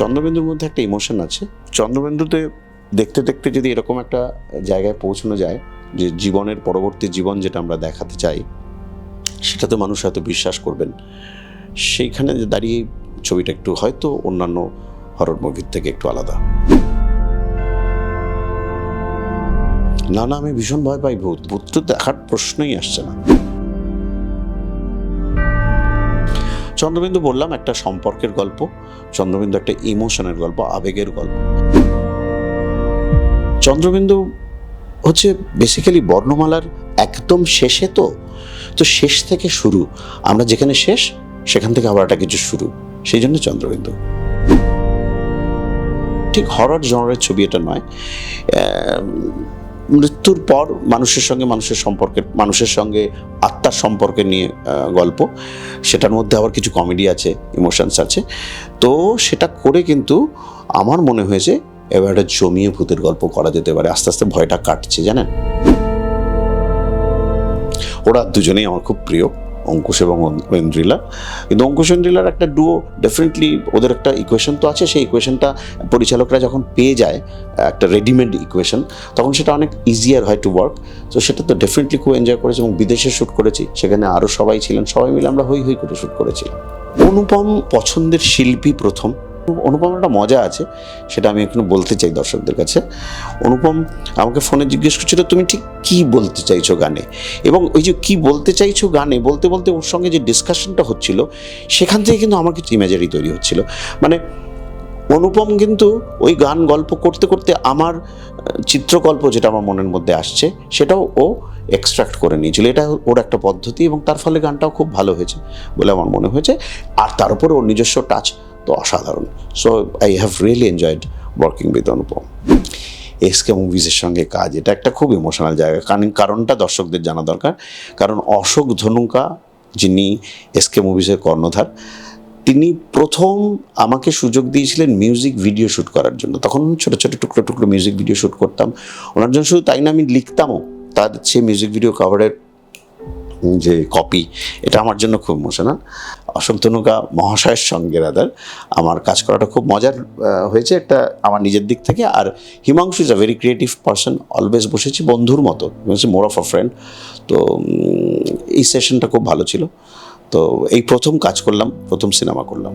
চন্দ্রবিন্দুর মধ্যে একটা ইমোশন আছে। চন্দ্রবিন্দুতে দেখতে দেখতে যদি এরকম একটা জায়গায় পৌঁছানো যায়, যে জীবনের পরবর্তী জীবন যেটা আমরা দেখাতে চাই, সেটাতে মানুষ হয়তো বিশ্বাস করবেন। সেইখানে দাঁড়িয়ে ছবিটা একটু হয়তো অন্যান্য হরর মুভির থেকে একটু আলাদা। না না, আমি ভীষণ ভয় পাই ভূত। ভূত তো দেখার প্রশ্নই আসছে না। চন্দ্রবিন্দু বললাম একটা সম্পর্কের গল্প, চন্দ্রবিন্দু একটা ইমোশনের গল্প, আবেগের গল্প। চন্দ্রবিন্দু হচ্ছে বেসিক্যালি বর্ণমালার একদম শেষে তো তো শেষ থেকে শুরু, আমরা যেখানে শেষ, সেখান থেকে আবার একটা কিছু শুরু, সেই জন্য চন্দ্রবিন্দু। ঠিক হরর জনরের ছবি এটা নয় মৃত্যুর পর মানুষের সঙ্গে মানুষের সম্পর্কের, মানুষের সঙ্গে আত্মার সম্পর্কে নিয়ে গল্প। সেটার মধ্যে আবার কিছু কমেডি আছে ইমোশনস আছে। তো সেটা করে কিন্তু আমার মনে হয়েছে এবার একটা জমিয়ে ভূতের গল্প করা যেতে পারে। আস্তে আস্তে ভয়টা কাটছে, জানেন? ওরা দুজনেই আমার খুব প্রিয়। অঙ্কুশ এবং ঐন্দ্রিলা কিন্তু অঙ্কুশ ঐন্দ্রিলার একটা ডুও ডেফিনেটলি ওদের একটা ইকুয়েশন তো আছে। সেই ইকুয়েশনটা পরিচালকরা যখন পেয়ে যায়, একটা রেডিমেড ইকুয়েশন তখন সেটা অনেক ইজিয়ার হয় টু ওয়ার্ক তো সেটা তো ডেফিনেটলি খুব এনজয় করেছি এবং বিদেশে শ্যুট করেছি। সেখানে আরও সবাই ছিলেন। সবাই মিলে আমরা হই হই করে শ্যুট করেছিলাম। অনুপম পছন্দের শিল্পী প্রথম। অনুপম একটা মজা আছে, সেটা আমি এখানে বলতে চাই দর্শকদের কাছে। অনুপম আমাকে ফোনে জিজ্ঞেস করছিল, তুমি ঠিক কি বলতে চাইছো গানে? এবং ওই যে কি বলতে চাইছো গানে, বলতে বলতে ওর সঙ্গে যে ডিসকাশনটা হচ্ছিল, সেখান থেকে কিন্তু আমার কিছু ইমেজারি তৈরি হচ্ছিল। মানে অনুপম কিন্তু ওই গান গল্প করতে করতে আমার চিত্রকল্প যেটা আমার মনের মধ্যে আসছে, সেটাও ও এক্সট্রাক্ট করে নিয়েছিল। এটা ওর একটা পদ্ধতি এবং তার ফলে গানটাও খুব ভালো হয়েছে বলে আমার মনে হয়েছে। আর তার উপরে ওর নিজস্ব টাচ তো অসাধারণ। So I have really enjoyed working with Anupam SK মুভিজের সঙ্গে কাজ, এটা একটা খুব ইমোশনাল জায়গা। কারণ, কারণটা দর্শকদের জানা দরকার। কারণ, অশোক ধনুকা যিনি এসকে মুভিজের কর্ণধার, তিনি প্রথম আমাকে সুযোগ দিয়েছিলেন মিউজিক ভিডিও শ্যুট করার জন্য। তখন ছোটো ছোটো, টুকরো টুকরো মিউজিক ভিডিও শ্যুট করতাম। ওনার জন্য শুধু তাই না, আমি লিখতামও। তার সে মিউজিক ভিডিও কভারের যে কপি এটা আমার জন্য খুব ইমোশনাল অশোক তনুকা মহাশয়ের সঙ্গে রাদার আমার কাজ করাটা খুব মজার হয়েছে একটা আমার নিজের দিক থেকে। আর Himanshu is a very creative person always বসেছি বন্ধুর মতো মোর অফ আ ফ্রেন্ড তো এই সেশনটা খুব ভালো ছিল। তো এই প্রথম কাজ করলাম, প্রথম সিনেমা করলাম।